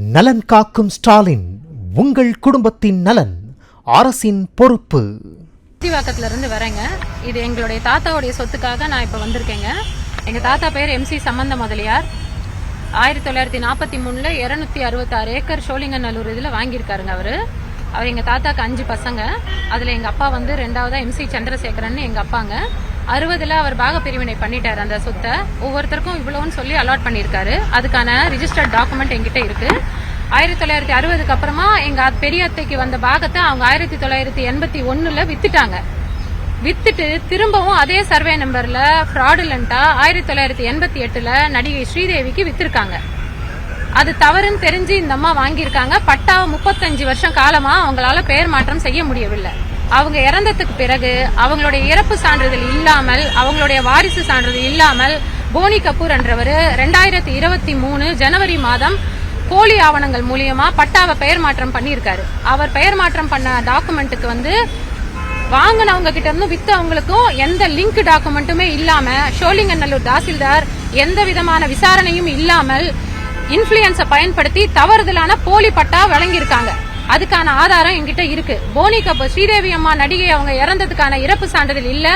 நலன் காக்கும் ஸ்டாலின் உங்கள் குடும்பத்தின் நலன் அரசின் பொறுப்பு. சுத்திவாக்கத்துல இருந்து வரேங்க. இது எங்களுடைய தாத்தாவுடைய சொத்துக்காக நான் இப்ப வந்திருக்கேங்க. எங்க தாத்தா பேர் எம்சி சம்பந்த முதலியார் ஆயிரத்தி தொள்ளாயிரத்தி நாற்பத்தி மூணுல இருநூத்தி அறுபத்தாறு ஏக்கர் சோழிங்கநல்லூர் இதுல வாங்கியிருக்காருங்க அவரு. அவர் எங்க தாத்தாக்கு அஞ்சு பசங்க. அதுல எங்க அப்பா வந்து ரெண்டாவதா எம்சி சந்திரசேகரன் எங்க அப்பாங்க. அறுபதுல அவர் பாக பிரிவினை பண்ணிட்டாரு அந்த சொத்தை. ஒவ்வொருத்தருக்கும் இவ்வளவுன்னு சொல்லி அலாட் பண்ணியிருக்காரு. அதுக்கான ரிஜிஸ்டர்ட் டாக்குமெண்ட் எங்கிட்ட இருக்கு. ஆயிரத்தி தொள்ளாயிரத்தி அறுபதுக்கு அப்புறமா எங்க பெரிய அத்தைக்கு வந்த பாகத்தை அவங்க ஆயிரத்தி தொள்ளாயிரத்தி எண்பத்தி ஒண்ணுல வித்துட்டாங்க. வித்துட்டு திரும்பவும் அதே சர்வே நம்பர்ல ஃப்ராடுலண்டா ஆயிரத்தி தொள்ளாயிரத்தி எண்பத்தி எட்டுல நடிகை ஸ்ரீதேவிக்கு வித்திருக்காங்க. அது தவறுன்னு தெரிஞ்சு இந்த அம்மா வாங்கியிருக்காங்க. பட்டாவை முப்பத்தஞ்சு வருஷம் காலமா அவங்களால பெயர் மாற்றம் செய்ய முடியவில்லை. அவங்க இறந்ததுக்கு பிறகு அவங்களுடைய இறப்பு சான்றிதழ் இல்லாமல் அவங்களுடைய வாரிசு சான்றிதழ் இல்லாமல் போனி கபூர் என்றவர் ரெண்டாயிரத்தி இருபத்தி மூணு ஜனவரி மாதம் போலி ஆவணங்கள் மூலியமா பட்டாவை பெயர் மாற்றம் பண்ணியிருக்காரு. அவர் பெயர் மாற்றம் பண்ண டாக்குமெண்ட்டுக்கு வந்து வாங்கினவங்க கிட்ட இருந்து வித்தவங்களுக்கும் எந்த லிங்க் டாக்குமெண்ட்டுமே இல்லாம ஷோலிங்கநல்லூர் தாசில்தார் எந்த விதமான விசாரணையும் இல்லாமல் இன்ஃபுளுயன்ஸை பயன்படுத்தி தவறுதலான போலி பட்டா வழங்கியிருக்காங்க. அதுக்கான ஆதாரம் என்கிட்ட இருக்கு. போனி கபூர் ஸ்ரீதேவி அம்மா நடிகை அவங்க இறந்ததுக்கான இறப்பு சான்றிதழ் இல்ல.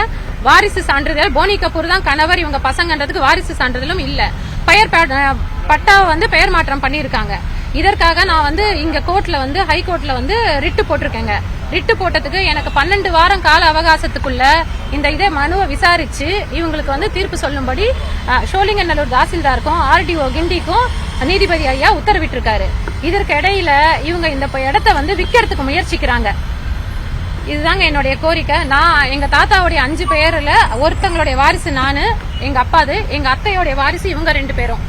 வாரிசு சான்றிதழ் போனி கபூர் தான் கணவர் இவங்க பசங்கன்றதுக்கு வாரிசு சான்றிதழும் இல்ல. பெயர் ப- பட்டாவை வந்து பெயர் மாற்றம் பண்ணியிருக்காங்க. இதற்காக நான் வந்து இங்க கோர்ட்ல வந்து ஹைகோர்ட்ல வந்து ரிட்டு போட்டிருக்கேங்க. ரிட்டு போட்டதுக்கு எனக்கு பன்னெண்டு வாரம் கால அவகாசத்துக்குள்ள இந்த இதே மனுவை விசாரிச்சு இவங்களுக்கு வந்து தீர்ப்பு சொல்லும்படி ஷோலிங்கநல்லூர் தாசில்தாருக்கும் ஆர்டிஓ கிண்டிக்கும் நீதிபதி ஐயா உத்தரவிட்டிருக்காரு. இதற்கு இடையில இவங்க இந்த இடத்த வந்து விற்கிறதுக்கு முயற்சிக்கிறாங்க. இதுதாங்க என்னுடைய கோரிக்கை. நான் எங்க தாத்தாவுடைய அஞ்சு பேர்ல ஒருத்தங்களுடைய வாரிசு நானு எங்க அப்பாது எங்க அத்தையோடைய வாரிசு இவங்க ரெண்டு பேரும்.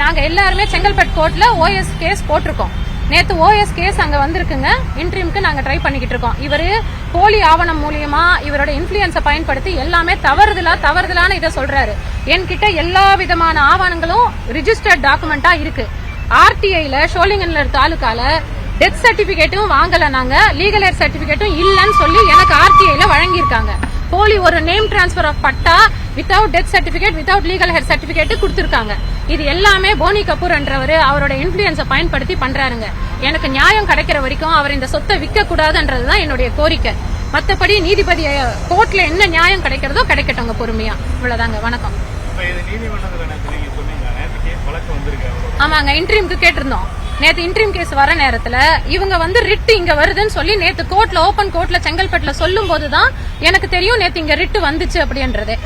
நாங்க எல்லாருமே செங்கல்பட்டு கோர்ட்ல ஓஎஸ் கேஸ் போட்டிருக்கோம். நேற்று ஓஎஸ் கேஸ் அங்கே வந்திருக்குங்க. இன்ட்ரீம்க்கு நாங்கள் ட்ரை பண்ணிக்கிட்டு இருக்கோம். இவரு போலி ஆவணம் மூலியமா இவரோட இன்ஃப்ளூயன்ஸை பயன்படுத்தி எல்லாமே தவறுதலா தவறுதலான இதை சொல்றாரு. என்கிட்ட எல்லா விதமான ஆவணங்களும் ரிஜிஸ்டர்ட் டாக்குமெண்டா இருக்கு. ஆர்டிஐல ஷோலிங்கன்லர் தாலுக்கால டெத் சர்டிபிகேட்டும் வாங்கல நாங்க. லீகல் ஏர் சர்டிபிகேட்டும் இல்லைன்னு சொல்லி எனக்கு ஆர்டிஐல வழங்கியிருக்காங்க. போலி ஒரு name transfer of patta without death certificate without legal heir certificate கொடுத்துருக்காங்க. இது எல்லாமே போனி கபூர் என்றவர் அவரோட இன்ஃபுளுயன்ஸை பயன்படுத்தி பண்றாருங்க. எனக்கு நியாயம் கிடைக்கிற வரைக்கும் அவர் இந்த சொத்தை விற்க கூடாதுன்றதுதான் என்னுடைய கோரிக்கை. மத்தபடி நீதிபதி கோர்ட்ல என்ன நியாயம் கிடைக்கிறதோ கிடைக்கட்டுங்க பொறுமையா. இவ்வளவுதாங்க வணக்கம். ஆமாங்க இன்ட்ரீம்க்கு கேட்டிருந்தோம். நேத்து இன்ட்ரீம் கேஸ் வர நேரத்துல இவங்க வந்து ரிட் இங்க வருதுன்னு சொல்லி நேத்து கோர்ட்ல ஓபன் கோர்ட்ல செங்கல்பட்டுல சொல்லும் போதுதான் எனக்கு தெரியும் நேத்து இங்க ரிட் வந்துச்சு அப்படின்றது.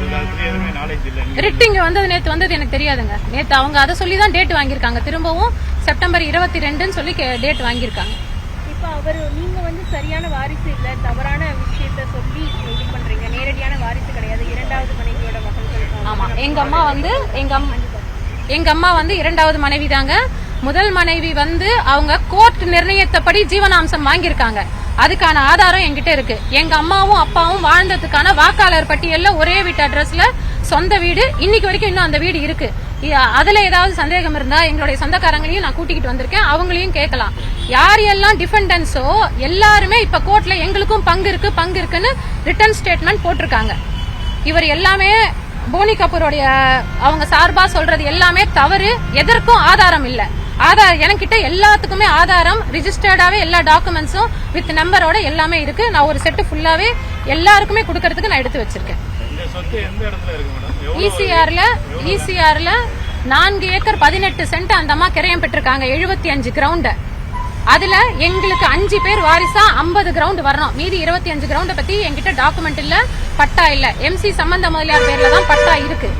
உங்களுக்கு அது பத்தி எதுவுமே நாலேஜ் இல்ல நீங்க ரிட் இங்க வந்தது நேத்து வந்தது எனக்கு தெரியாதுங்க. நேத்து அவங்க அதை சொல்லி தான் டேட் வாங்கியிருக்காங்க. திரும்பவும் செப்டம்பர் இருபத்தி ரெண்டுன்னு சொல்லி டேட் வாங்கியிருக்காங்க. இப்ப அவர் நீங்க வந்து சரியான வாரிசு இல்ல தவறான விஷயத்த சொல்லி இது பண்றீங்க. நேரடியான வாரிசு கிடையாது. இரண்டாவது மனைவியோட மகள்கள் ஆமா. எங்க அம்மா வந்து எங்க அம்மா எங்க அம்மா வந்து இரண்டாவது மனைவி தாங்க முதல் மனைவி வந்து அவங்க கோர்ட் நிர்ணயித்தபடி ஜீவனாம்சம் வாங்கியிருக்காங்க. அதுக்கான ஆதாரம் என்கிட்ட இருக்கு. எங்க அம்மாவும் அப்பாவும் வாழ்ந்ததுக்கான வாக்காளர் பட்டியல்ல ஒரே வீட்டு அட்ரஸ்ல சொந்த வீடு. இன்னைக்கு வரைக்கும் இன்னும் அந்த வீடு இருக்கு. அதுல ஏதாவது சந்தேகம் இருந்தா எங்களுடைய சொந்தக்காரங்களையும் நான் கூட்டிக்கிட்டு வந்திருக்கேன். அவங்களையும் கேட்கலாம். யார் எல்லாம் டிஃபெண்டன்ஸோ எல்லாருமே இப்ப கோர்ட்ல எங்களுக்கும் பங்கு இருக்கு பங்கு இருக்குன்னு ரிட்டர்ன் ஸ்டேட்மெண்ட் போட்டிருக்காங்க. இவர் எல்லாமே போனி கபூருடைய அவங்க சார்பா சொல்றது எல்லாமே தவறு எதற்கும் ஆதாரம் இல்லை. ஆதார் என்கிட்ட எல்லாத்துக்குமே ஆதாரம் ரிஜிஸ்டர்டாவே எல்லா டாக்குமெண்ட்ஸும் வித் நம்பரோட எல்லாமே இருக்கு. நான் ஒரு செட்டு ஃபுல்லாவே எல்லாருக்குமே கொடுக்கறதுக்கு நான் எடுத்து வச்சிருக்கேன். இசிஆர்ல இசிஆர்ல நான்கு ஏக்கர் பதினெட்டு சென்ட் அந்த அம்மா கிரயம் பெற்றிருக்காங்க. எழுபத்தி அஞ்சு கிரவுண்ட் அதுல எங்களுக்கு அஞ்சு பேர் வாரிசா ஐம்பது கிரவுண்ட் வரணும். மீதி இருபத்தி அஞ்சு கிரவுண்ட பத்தி என்கிட்ட டாக்குமெண்ட் இல்ல பட்டா இல்ல. எம்சி சம்பந்த முதலியார் பேர்ல தான் பட்டா இருக்கு.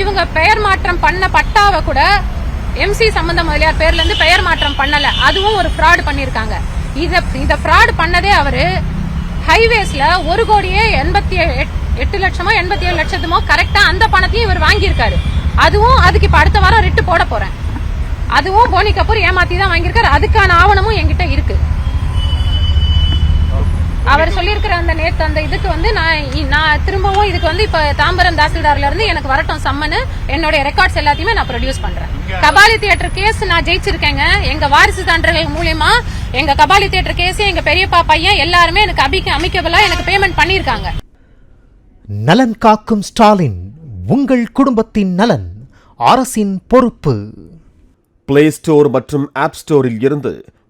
இவங்க பெயர் மாற்றம் பண்ண பட்டாவை கூட எம்சி சம்பந்த முதலியார் பேர்ல இருந்து பெயர் மாற்றம் பண்ணல. அதுவும் ஒரு ஃப்ராட் பண்ணிருக்காங்க. இத இத ஃப்ராட் பண்ணதே அவரு ஹைவேஸ்ல ஒரு கோடியே எண்பத்தி எட்டு லட்சமோ எண்பத்தி ஏழு லட்சத்துமோ கரெக்டா அந்த பணத்தையும் இவர் வாங்கியிருக்காரு. அதுவும் அதுக்கு இப்ப அடுத்த வாரம் ரிட்டு போட போறேன். அதுவும் போனி கபூர் ஏமாத்தி தான் வாங்கியிருக்காரு. அதுக்கான ஆவணமும் என்கிட்ட இருக்கு. அவர் சொல்லியிருக்கிற அந்த நேத்து அந்த இதுக்கு வந்து நான் நான் திரும்பவும் இதுக்கு வந்து இப்ப தாம்பரம் தாசில்தார்ல இருந்து எனக்கு வரட்டும் சம்மனு. என்னுடைய ரெக்கார்ட்ஸ் எல்லாத்தையுமே நான் ப்ரொடியூஸ் பண்றேன். கபாலி தியேட்டர் கேஸ் நான் ஜெயிச்சிருக்கேங்க. எங்க வாரிசு சான்றுகள் மூலியமா எங்க கபாலி தியேட்டர் கேஸ் எங்க பெரியப்பா பையன் எல்லாருமே எனக்கு அபிக்க அமைக்கபிளா எனக்கு பேமெண்ட் பண்ணிருக்காங்க நலன் காக்கும் ஸ்டாலின் உங்கள் குடும்பத்தின் நலன் அரசின் பொறுப்பு. பிளே ஸ்டோர் மற்றும் ஆப் ஸ்டோரில் இருந்து